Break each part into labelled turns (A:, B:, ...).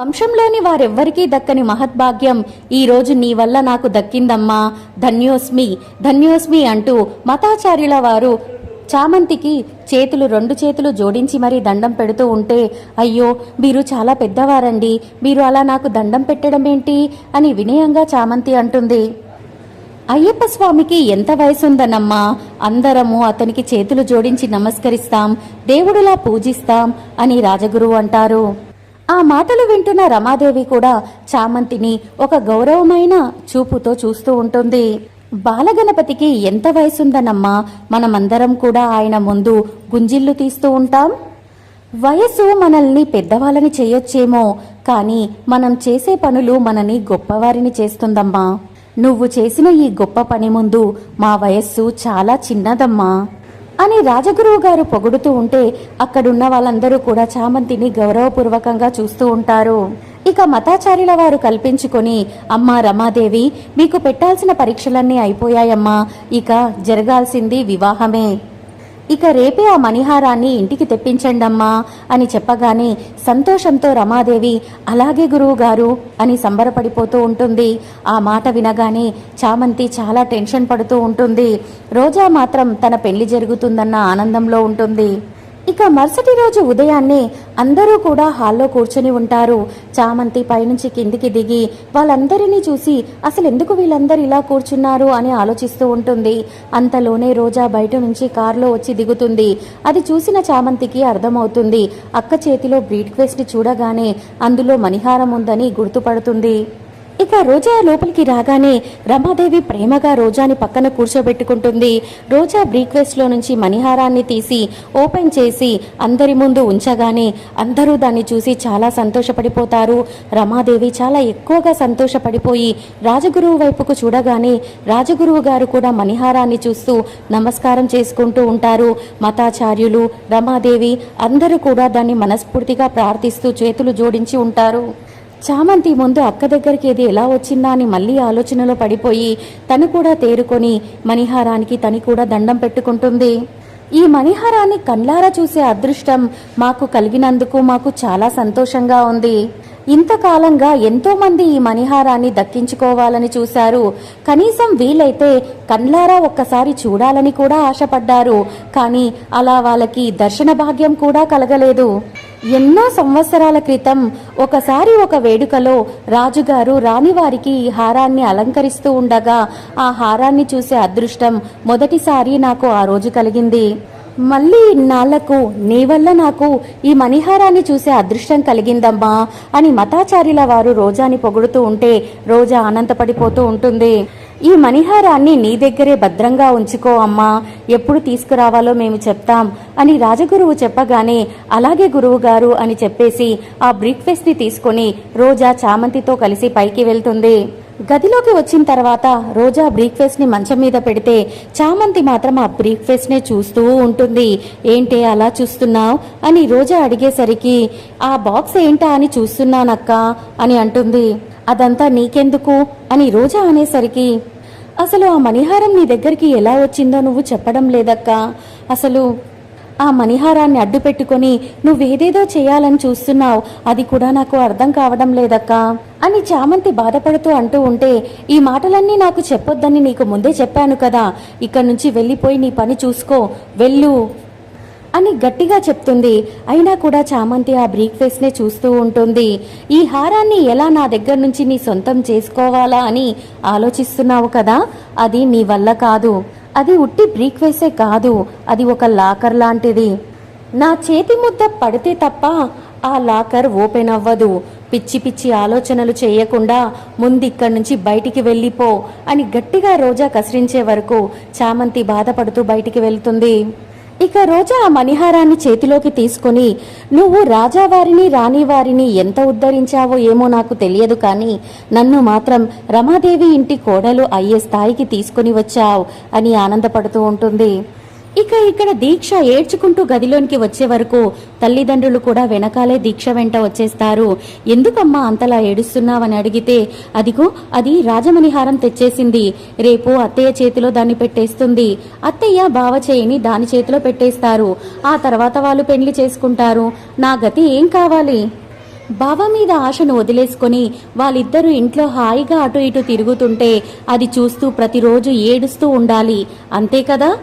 A: వంశంలోని వారెవ్వరికీ దక్కని మహద్భాగ్యం ఈరోజు నీ వల్ల నాకు దక్కిందమ్మా. ధన్యోస్మి ధన్యోస్మి అంటూ మతాచార్యుల వారు చామంతికి చేతులు రెండు చేతులు జోడించి మరీ దండం పెడుతూ ఉంటే అయ్యో మీరు చాలా పెద్దవారండి. మీరు అలా నాకు దండం పెట్టడం ఏంటి? అని వినయంగా చామంతి అంటుంది. అయ్యప్ప స్వామికి ఎంత వయసుందనమ్మా. అందరము అతనికి చేతులు జోడించి నమస్కరిస్తాం. దేవుడిలా పూజిస్తాం అని రాజగురువు అంటారు. ఆ మాటలు వింటున్న రమాదేవి కూడా చామంతిని ఒక గౌరవమైన చూపుతో చూస్తూ ఉంటుంది. బాలగణపతికి ఎంత వయసుందనమ్మా? మనమందరం కూడా ఆయన ముందు గుంజిళ్ళు తీస్తూ ఉంటాం. వయసు మనల్ని పెద్దవాళ్ళని చేయొచ్చేమో కానీ మనం చేసే పనులు మనని గొప్పవారిని చేస్తుందమ్మా. నువ్వు చేసిన ఈ గొప్ప పని ముందు మా వయస్సు చాలా చిన్నదమ్మా. అని రాజగురువు గారు పొగుడుతూ ఉంటే అక్కడున్న వాళ్ళందరూ కూడా చామంతిని గౌరవపూర్వకంగా చూస్తూ ఉంటారు. ఇక మతాచార్యుల వారు కల్పించుకొని అమ్మా రమాదేవి మీకు పెట్టాల్సిన పరీక్షలన్నీ అయిపోయాయమ్మా ఇక జరగాల్సింది వివాహమే. ఇక రేపే ఆ మణిహారాన్ని ఇంటికి తెప్పించండమ్మా అని చెప్పగానే సంతోషంతో రమాదేవి అలాగే గురువు గారు అని సంబరపడిపోతూ ఉంటుంది. ఆ మాట వినగానే చామంతి చాలా టెన్షన్ పడుతూ ఉంటుంది. రోజా మాత్రం తన పెళ్ళి జరుగుతుందన్న ఆనందంలో ఉంటుంది. ఇక మరుసటి రోజు ఉదయాన్నే అందరూ కూడా హాల్లో కూర్చొని ఉంటారు. చామంతి పైనుంచి కిందికి దిగి వాళ్ళందరినీ చూసి అసలు ఎందుకు వీళ్ళందరూ ఇలా కూర్చున్నారు అని ఆలోచిస్తూ ఉంటుంది. అంతలోనే రోజా బయట నుంచి కారులో వచ్చి దిగుతుంది. అది చూసిన చామంతికి అర్థమవుతుంది. అక్క చేతిలో బ్రీడ్ క్వెస్ట్ చూడగానే అందులో మణిహారం ఉందని గుర్తుపడుతుంది. ఇక రోజా లోపలికి రాగానే రమాదేవి ప్రేమగా రోజాని పక్కన కూర్చోబెట్టుకుంటుంది. రోజా బ్రీక్వెస్ట్లో నుంచి మణిహారాన్ని తీసి ఓపెన్ చేసి అందరి ముందు ఉంచగానే అందరూ దాన్ని చూసి చాలా సంతోషపడిపోతారు. రమాదేవి చాలా ఎక్కువగా సంతోషపడిపోయి రాజగురువు వైపుకు చూడగానే రాజగురువు గారు కూడా మణిహారాన్ని చూస్తూ నమస్కారం చేసుకుంటూ ఉంటారు. మతాచార్యులు రమాదేవి అందరూ కూడా దాన్ని మనస్ఫూర్తిగా ప్రార్థిస్తూ చేతులు జోడించి ఉంటారు. చామంతి ముందు అక్క దగ్గరికి ఇది ఎలా వచ్చిందా అని మళ్ళీ ఆలోచనలో పడిపోయి తను కూడా తేరుకొని మణిహారానికి తని కూడా దండం పెట్టుకుంటుంది. ఈ మణిహారాన్ని కండ్లారా చూసే అదృష్టం మాకు కలిగినందుకు మాకు చాలా సంతోషంగా ఉంది. ఇంతకాలంగా ఎంతోమంది ఈ మణిహారాన్ని దక్కించుకోవాలని చూశారు. కనీసం వీలైతే కండ్లారా ఒక్కసారి చూడాలని కూడా ఆశపడ్డారు. కానీ అలా వాళ్ళకి దర్శన భాగ్యం కూడా కలగలేదు. ఎన్నో సంవత్సరాల క్రితం ఒకసారి ఒక వేడుకలో రాజుగారు రాణివారికి ఈ హారాన్ని అలంకరిస్తూ ఉండగా ఆ హారాన్ని చూసే అదృష్టం మొదటిసారి నాకు ఆ రోజు కలిగింది. మళ్ళీ ఇన్నాళ్ళకు నీ వల్ల నాకు ఈ మణిహారాన్ని చూసే అదృష్టం కలిగిందమ్మా అని మతాచార్యుల వారు రోజాని పొగుడుతూ ఉంటే రోజా ఆనందపడిపోతూ ఉంటుంది. ఈ మణిహారాన్ని నీ దగ్గరే భద్రంగా ఉంచుకో అమ్మా. ఎప్పుడు తీసుకురావాలో మేము చెప్తాం అని రాజగురువు చెప్పగానే అలాగే గురువు గారు అని చెప్పేసి ఆ బ్రీక్ఫాస్ట్ని తీసుకొని రోజా చామంతితో కలిసి పైకి వెళ్తుంది. గదిలోకి వచ్చిన తర్వాత రోజా బ్రీక్ఫాస్ట్ని మంచం మీద పెడితే చామంతి మాత్రం ఆ బ్రీక్ఫాస్ట్ నే చూస్తూ ఉంటుంది. ఏంటే అలా చూస్తున్నావు? అని రోజా అడిగేసరికి ఆ బాక్స్ ఏంటా అని చూస్తున్నానక్క అని అంటుంది. అదంతా నీకెందుకు? అని రోజా అనేసరికి అసలు ఆ మణిహారం నీ దగ్గరికి ఎలా వచ్చిందో నువ్వు చెప్పడం లేదక్క. అసలు ఆ మణిహారాన్ని అడ్డు పెట్టుకొని నువ్వేదేదో చేయాలని చూస్తున్నావు. అది కూడా నాకు అర్థం కావడం లేదక్కా. అని చామంతి బాధపడుతూ అంటూ ఉంటే ఈ మాటలన్నీ నాకు చెప్పొద్దని నీకు ముందే చెప్పాను కదా. ఇక్కడి నుంచి వెళ్ళిపోయి నీ పని చూసుకో. వెళ్ళు. అని గట్టిగా చెప్తుంది. అయినా కూడా చామంతి ఆ బ్రీక్ఫాస్ట్నే చూస్తూ ఉంటుంది. ఈ హారాన్ని ఎలా నా దగ్గర నుంచి నీ సొంతం చేసుకోవాలా అని ఆలోచిస్తున్నావు కదా? అది నీ వల్ల కాదు. అది ఉట్టి బ్రీక్ఫాస్టే కాదు. అది ఒక లాకర్ లాంటిది. నా చేతి ముద్ద పడితే తప్ప ఆ లాకర్ ఓపెన్ అవ్వదు. పిచ్చి పిచ్చి ఆలోచనలు చేయకుండా ముందు ఇక్కడి నుంచి బయటికి వెళ్ళిపో అని గట్టిగా రోజా కసిరించే వరకు చామంతి బాధపడుతూ బయటికి వెళ్తుంది. ఇక రోజా ఆ మణిహారాన్ని చేతిలోకి తీసుకుని నువ్వు రాజావారిని రాణివారిని ఎంత ఉద్ధరించావో ఏమో నాకు తెలియదు కానీ నన్ను మాత్రం రమాదేవి ఇంటి కోడలు అయ్యే స్థాయికి తీసుకొని వచ్చావు అని ఆనందపడుతూ ఉంటుంది. ఇక ఇక్కడ దీక్ష ఏడ్చుకుంటూ గదిలోనికి వచ్చే వరకు తల్లిదండ్రులు కూడా వెనకాలే దీక్ష వెంట వచ్చేస్తారు. ఎందుకమ్మా అంతలా ఏడుస్తున్నావని అడిగితే అదిగో అది రాజమణిహారం తెచ్చేసింది. రేపు అత్తయ్య చేతిలో దాన్ని పెట్టేస్తుంది. అత్తయ్య బావ చేయిని దాని చేతిలో పెట్టేస్తారు. ఆ తర్వాత వాళ్ళు పెళ్ళి చేసుకుంటారు. నా గతి ఏం కావాలి? బావ మీద ఆశను వదిలేసుకొని వాళ్ళిద్దరూ ఇంట్లో హాయిగా అటు ఇటు తిరుగుతుంటే అది చూస్తూ ప్రతిరోజు ఏడుస్తూ ఉండాలి. అంతే కదా?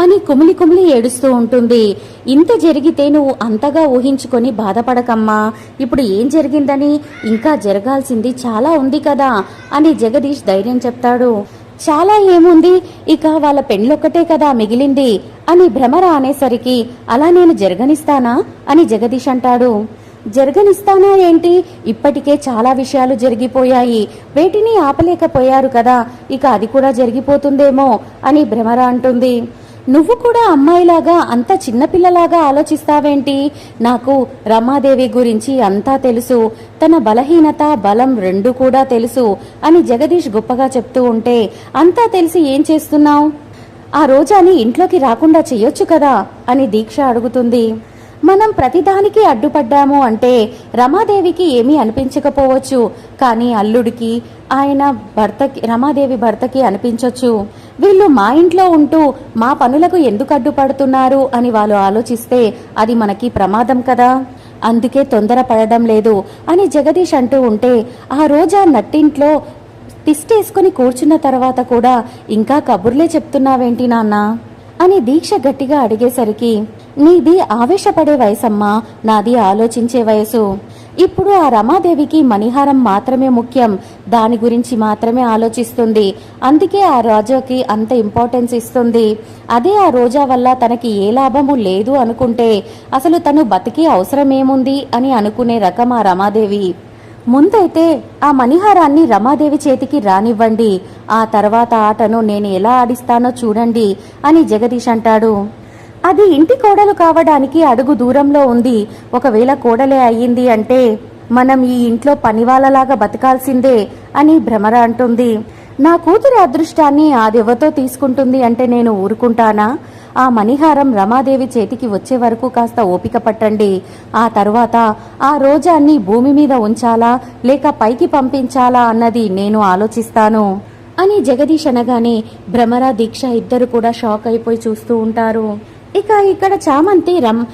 A: అని కుమిలి కుమిలి ఏడుస్తూ ఉంటుంది. ఇంత జరిగితే నువ్వు అంతగా ఊహించుకొని బాధపడకమ్మా. ఇప్పుడు ఏం జరిగిందని? ఇంకా జరగాల్సింది చాలా ఉంది కదా అని జగదీష్ ధైర్యం చెప్తాడు. చాలా ఏముంది? ఇక వాళ్ళ పెళ్ళొక్కటే కదా మిగిలింది అని భ్రమర అనేసరికి అలా నేను జరగనిస్తానా? అని జగదీష్ అంటాడు. జరగనిస్తానా ఏంటి? ఇప్పటికే చాలా విషయాలు జరిగిపోయాయి. వేటిని ఆపలేకపోయారు కదా. ఇక అది కూడా జరిగిపోతుందేమో? అని భ్రమర అంటుంది. నువ్వు కూడా అమ్మాయిలాగా అంత చిన్నపిల్లలాగా ఆలోచిస్తావేంటి? నాకు రమాదేవి గురించి అంతా తెలుసు. తన బలహీనత బలం రెండు కూడా తెలుసు అని జగదీష్ గొప్పగా చెప్తూ ఉంటే అంతా తెలిసి ఏం చేస్తున్నావు? ఆ రోజాని ఇంట్లోకి రాకుండా చెయ్యొచ్చు కదా? అని దీక్ష అడుగుతుంది. మనం ప్రతిదానికి అడ్డుపడ్డాము అంటే రమాదేవికి ఏమీ అనిపించకపోవచ్చు. కానీ అల్లుడికి ఆయన భర్తకి రమాదేవి భర్తకి అనిపించవచ్చు వీళ్ళు మా ఇంట్లో ఉంటూ మా పనులకు ఎందుకు అడ్డుపడుతున్నారు అని వాళ్ళు ఆలోచిస్తే అది మనకి ప్రమాదం కదా. అందుకే తొందర పడడం లేదు అని జగదీష్ అంటూ ఉంటే ఆ రోజా నట్టింట్లో తిష్టేసుకుని కూర్చున్న తర్వాత కూడా ఇంకా కబుర్లే చెప్తున్నావేంటి నాన్న? అని దీక్ష గట్టిగా అడిగేసరికి నీది ఆవేశపడే వయసమ్మా నాది ఆలోచించే వయసు. ఇప్పుడు ఆ రమాదేవికి మణిహారం మాత్రమే ముఖ్యం. దాని గురించి మాత్రమే ఆలోచిస్తుంది. అందుకే ఆ రోజాకి అంత ఇంపార్టెన్స్ ఇస్తుంది. అదే ఆ రోజా వల్ల తనకి ఏ లాభము లేదు అనుకుంటే అసలు తను బతికి అవసరమేముంది అని అనుకునే రకం ఆ రమాదేవి. ముందైతే ఆ మణిహారాన్ని రమాదేవి చేతికి రానివ్వండి. ఆ తర్వాత ఆటను నేను ఎలా ఆడిస్తానో చూడండి అని జగదీష్ అంటాడు. అది ఇంటి కోడలు కావడానికి అడుగు దూరంలో ఉంది. ఒకవేళ కోడలే అయ్యింది అంటే మనం ఈ ఇంట్లో పనివాళ్ళలాగా బతకాల్సిందే అని భ్రమర అంటుంది. నా కూతురి అదృష్టాన్ని ఆ దెవ్వతో తీసుకుంటుంది అంటే నేను ఊరుకుంటానా? ఆ మణిహారం రమాదేవి చేతికి వచ్చే వరకు కాస్త ఓపిక పట్టండి. ఆ తర్వాత ఆ రోజాన్ని భూమి మీద ఉంచాలా లేక పైకి పంపించాలా అన్నది నేను ఆలోచిస్తాను అని జగదీష్ అనగానే భ్రమర దీక్ష ఇద్దరు కూడా షాక్ అయిపోయి చూస్తూ ఉంటారు. ఇక ఇక్కడ చామంతి రమ్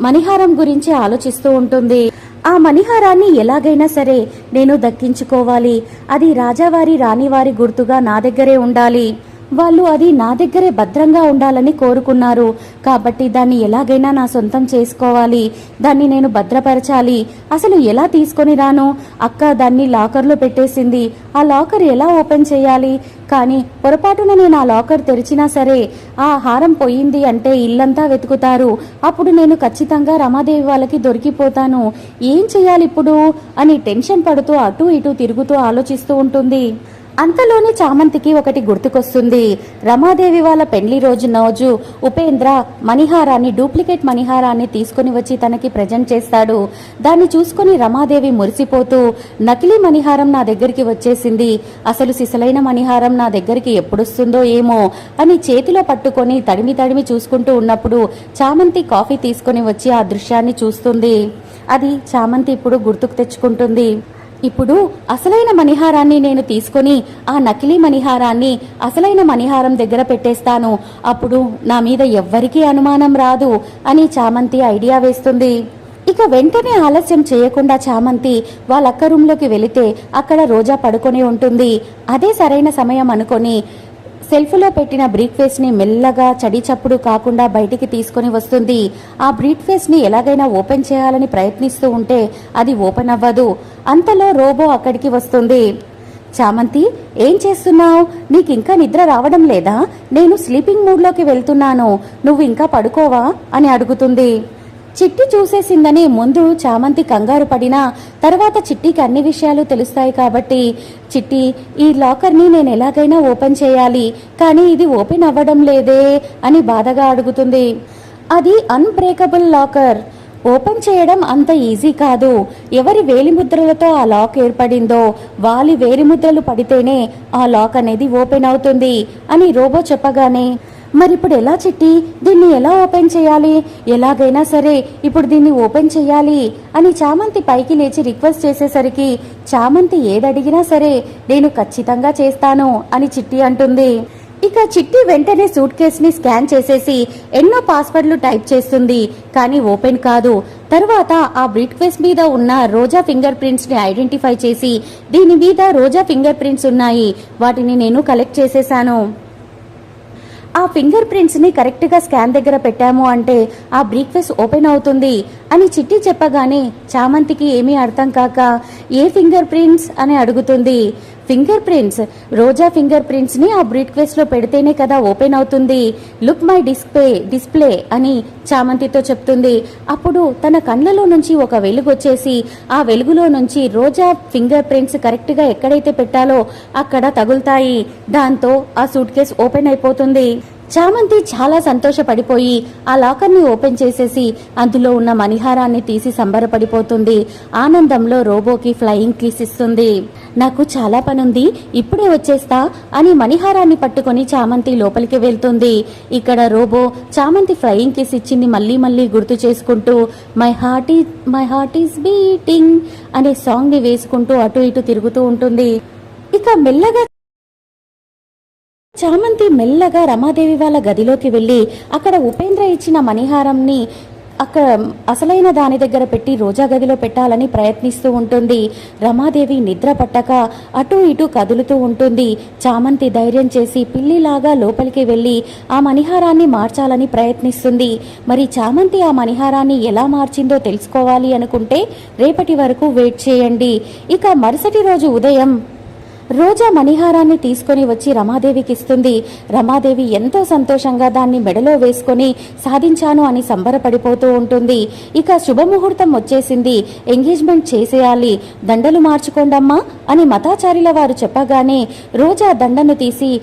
A: మణిహారం గురించి ఆలోచిస్తూ ఉంటుంది. ఆ మణిహారాన్ని ఎలాగైనా సరే నేను దక్కించుకోవాలి. అది రాజావారి రాణివారి గుర్తుగా నా దగ్గరే ఉండాలి. వాళ్ళు అది నా దగ్గరే భద్రంగా ఉండాలని కోరుకున్నారు. కాబట్టి దాన్ని ఎలాగైనా నా సొంతం చేసుకోవాలి. దాన్ని నేను భద్రపరచాలి. అసలు ఎలా తీసుకొని రాను? అక్క దాన్ని లాకర్లో పెట్టేసింది. ఆ లాకర్ ఎలా ఓపెన్ చేయాలి? కానీ పొరపాటున నేను ఆ లాకర్ తెరిచినా సరే ఆ హారం పోయింది అంటే ఇల్లంతా వెతుకుతారు. అప్పుడు నేను ఖచ్చితంగా రమాదేవి వాళ్ళకి దొరికిపోతాను. ఏం చేయాలి ఇప్పుడు అని టెన్షన్ పడుతూ అటు ఇటు తిరుగుతూ ఆలోచిస్తూ ఉంటుంది. అంతలోనే చామంతికి ఒకటి గుర్తుకొస్తుంది. రమాదేవి వాళ్ళ పెళ్ళి రోజు రోజు ఉపేంద్ర మణిహారాన్ని డూప్లికేట్ మణిహారాన్ని తీసుకుని వచ్చి తనకి ప్రజెంట్ చేస్తాడు. దాన్ని చూసుకొని రమాదేవి మురిసిపోతూ నకిలీ మణిహారం నా దగ్గరికి వచ్చేసింది. అసలు సిసలైన మణిహారం నా దగ్గరికి ఎప్పుడొస్తుందో ఏమో అని చేతిలో పట్టుకొని తడిమి తడిమి చూసుకుంటూ ఉన్నప్పుడు చామంతి కాఫీ తీసుకొని వచ్చి ఆ దృశ్యాన్ని చూస్తుంది. అది చామంతి ఇప్పుడు గుర్తుకు తెచ్చుకుంటుంది. ఇప్పుడు అసలైన మణిహారాన్ని నేను తీసుకొని ఆ నకిలీ మణిహారాన్ని అసలైన మణిహారం దగ్గర పెట్టేస్తాను. అప్పుడు నా మీద ఎవ్వరికీ అనుమానం రాదు అని చామంతి ఐడియా వేస్తుంది. ఇక వెంటనే ఆలస్యం చేయకుండా చామంతి వాళ్ళక్క రూమ్లోకి వెళితే అక్కడ రోజా పడుకొని ఉంటుంది. అదే సరైన సమయం అనుకొని సెల్ఫ్లో పెట్టిన బ్రీఫ్ ఫేస్ని మెల్లగా చడి చప్పుడు కాకుండా బయటికి తీసుకొని వస్తుంది. ఆ బ్రీఫ్ ఫేస్ని ఎలాగైనా ఓపెన్ చేయాలని ప్రయత్నిస్తూ ఉంటే అది ఓపెన్ అవ్వదు. అంతలో రోబో అక్కడికి వస్తుంది. చామంతి ఏం చేస్తున్నావు? నీకు ఇంకా నిద్ర రావడం లేదా? నేను స్లీపింగ్ మూడ్లోకి వెళ్తున్నాను. నువ్వు ఇంకా పడుకోవా? అని అడుగుతుంది. చిట్టి చూసేసిందని ముందు చామంతి కంగారు పడినా తర్వాత చిట్టికి అన్ని విషయాలు తెలుస్తాయి కాబట్టి చిట్టి ఈ లాకర్ని నేను ఎలాగైనా ఓపెన్ చేయాలి కానీ ఇది ఓపెన్ అవ్వడం లేదే అని బాధగా అడుగుతుంది. అది అన్బ్రేకబుల్ లాకర్. ఓపెన్ చేయడం అంత ఈజీ కాదు. ఎవరి వేలిముద్రలతో ఆ లాక్ ఏర్పడిందో వాలి వేలిముద్రలు పడితేనే ఆ లాక్ అనేది ఓపెన్ అవుతుంది అని రోబో చెప్పగానే మరిప్పుడు ఎలా చిట్టి? దీన్ని ఎలా ఓపెన్ చేయాలి? ఎలాగైనా సరే ఇప్పుడు దీన్ని ఓపెన్ చేయాలి అని చామంతి పైకి లేచి రిక్వెస్ట్ చేసేసరికి చామంతి ఏదడిగినా సరే నేను ఖచ్చితంగా చేస్తాను అని చిట్టి అంటుంది. ఇక చిట్టి వెంటనే సూట్ కేసుని స్కాన్ చేసేసి ఎన్నో పాస్వర్డ్లు టైప్ చేస్తుంది. కానీ ఓపెన్ కాదు. తర్వాత ఆ బ్రీట్ కేస్ మీద ఉన్న రోజా ఫింగర్ ప్రింట్స్ని ఐడెంటిఫై చేసి దీని మీద రోజా ఫింగర్ ప్రింట్స్ ఉన్నాయి. వాటిని నేను కలెక్ట్ చేసేసాను. ఆ ఫింగర్ ప్రింట్స్ని కరెక్ట్గా స్కాన్ దగ్గర పెట్టాము అంటే ఆ బ్రీక్ఫాస్ట్ ఓపెన్ అవుతుంది అని చిట్టి చెప్పగానే చామంతికి ఏమీ అర్థం కాక ఏ ఫింగర్ ప్రింట్స్? అని అడుగుతుంది. Finger prints. రోజా ఫింగర్ ప్రింట్స్ని ఆ బ్రీట్లో పెడితేనే కదా ఓపెన్ అవుతుంది. లుక్ మై డిస్ప్లే డిస్ప్లే అని చామంతితో చెప్తుంది. అప్పుడు తన కళ్ళలో నుంచి ఒక వెలుగు వచ్చేసి ఆ వెలుగులో నుంచి రోజా ఫింగర్ ప్రింట్స్ కరెక్ట్గా ఎక్కడైతే పెట్టాలో అక్కడ తగులుతాయి. దాంతో ఆ సూట్ కేస్ ఓపెన్ అయిపోతుంది. చామంతి చాలా సంతోషపడిపోయి ఆ లాకర్ని ఓపెన్ చేసేసి అందులో ఉన్న మణిహారాన్ని తీసి సంబరపడిపోతుంది. ఆనందంలో రోబోకి ఫ్లయింగ్ కిస్ ఇస్తుంది. నాకు చాలా పనుంది ఇప్పుడే వచ్చేస్తా అని మణిహారాన్ని పట్టుకొని చామంతి లోపలికి వెళ్తుంది. ఇక్కడ రోబో చామంతి ఫ్లయింగ్ కిస్ ఇచ్చింది మళ్ళీ మళ్ళీ గుర్తు చేసుకుంటూ మై హార్ట్ ఈ మై హార్ట్ ఈస్ బీటింగ్ అనే సాంగ్ని వేసుకుంటూ అటు ఇటు తిరుగుతూ ఉంటుంది. ఇక మెల్లగా చామంతి మెల్లగా రమాదేవి వాళ్ళ గదిలోకి వెళ్ళి అక్కడ ఉపేంద్ర ఇచ్చిన మణిహారంని అక్కడ అసలైన దాని దగ్గర పెట్టి రోజా గదిలో పెట్టాలని ప్రయత్నిస్తూ ఉంటుంది. రమాదేవి నిద్ర పట్టక అటు ఇటు కదులుతూ ఉంటుంది. చామంతి ధైర్యం చేసి పిల్లిలాగా లోపలికి వెళ్ళి ఆ మణిహారాన్ని మార్చాలని ప్రయత్నిస్తుంది. మరి చామంతి ఆ మణిహారాన్ని ఎలా మార్చిందో తెలుసుకోవాలి అనుకుంటే రేపటి వరకు వెయిట్ చేయండి. ఇక మరుసటి రోజు ఉదయం రోజా మణిహారాన్ని తీసుకొని వచ్చి రమాదేవికి ఇస్తుంది. రమాదేవి ఎంతో సంతోషంగా దాన్ని మెడలో వేసుకొని సాధించాను అని సంబరపడిపోతూ ఉంటుంది. ఇక శుభముహూర్తం వచ్చేసింది. ఎంగేజ్మెంట్ చేసేయాలి. దండలు మార్చుకోండమ్మా అని మతాచారిల వారు చెప్పగానే రోజా దండను తీసి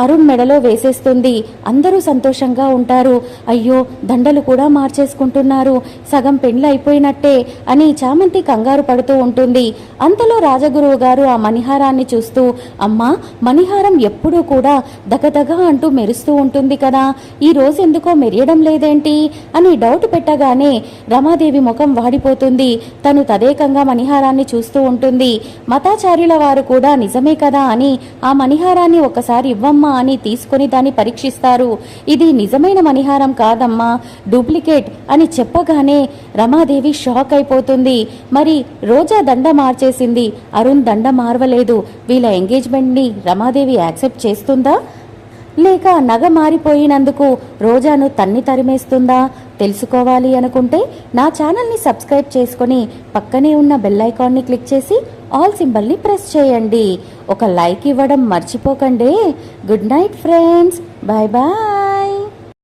A: అరుణ్ మెడలో వేసేస్తుంది. అందరూ సంతోషంగా ఉంటారు. అయ్యో దండలు కూడా మార్చేసుకుంటున్నారు. సగం పెండ్లు అయిపోయినట్టే అని చామంతి కంగారు పడుతూ ఉంటుంది. అంతలో రాజగురువు గారు ఆ మణిహారాన్ని చూస్తూ అమ్మా మణిహారం ఎప్పుడూ కూడా దగదగ అంటూ మెరుస్తూ ఉంటుంది కదా. ఈ రోజు ఎందుకో మెరియడం లేదేంటి? అని డౌట్ పెట్టగానే రమాదేవి ముఖం వాడిపోతుంది. తను తదేకంగా మణిహారాన్ని చూస్తూ ఉంటుంది. మతాచార్యుల వారు కూడా నిజమే కదా అని ఆ మణిహారాన్ని ఒకసారి ఇవ్వం అని తీసుకొని దాన్ని పరీక్షిస్తారు. ఇది నిజమైన మణిహారం కాదమ్మా. డూప్లికేట్ అని చెప్పగానే రమాదేవి షాక్ అయిపోతుంది. మరి రోజా దండ మార్చేసింది. అరుణ్ దండ మార్వలేదు. వీళ్ళ ఎంగేజ్మెంట్ని రమాదేవి యాక్సెప్ట్ చేస్తుందా? లేక నగ మారిపోయినందుకు రోజాను తన్ని తరిమేస్తుందా? తెలుసుకోవాలి అనుకుంటే నా ఛానల్ని సబ్స్క్రైబ్ చేసుకొని పక్కనే ఉన్న బెల్ ఐకాన్ని క్లిక్ చేసి ఆల్ సింబల్ని ప్రెస్ చేయండి. ఒక లైక్ ఇవ్వడం మర్చిపోకండి. Good night friends. Bye bye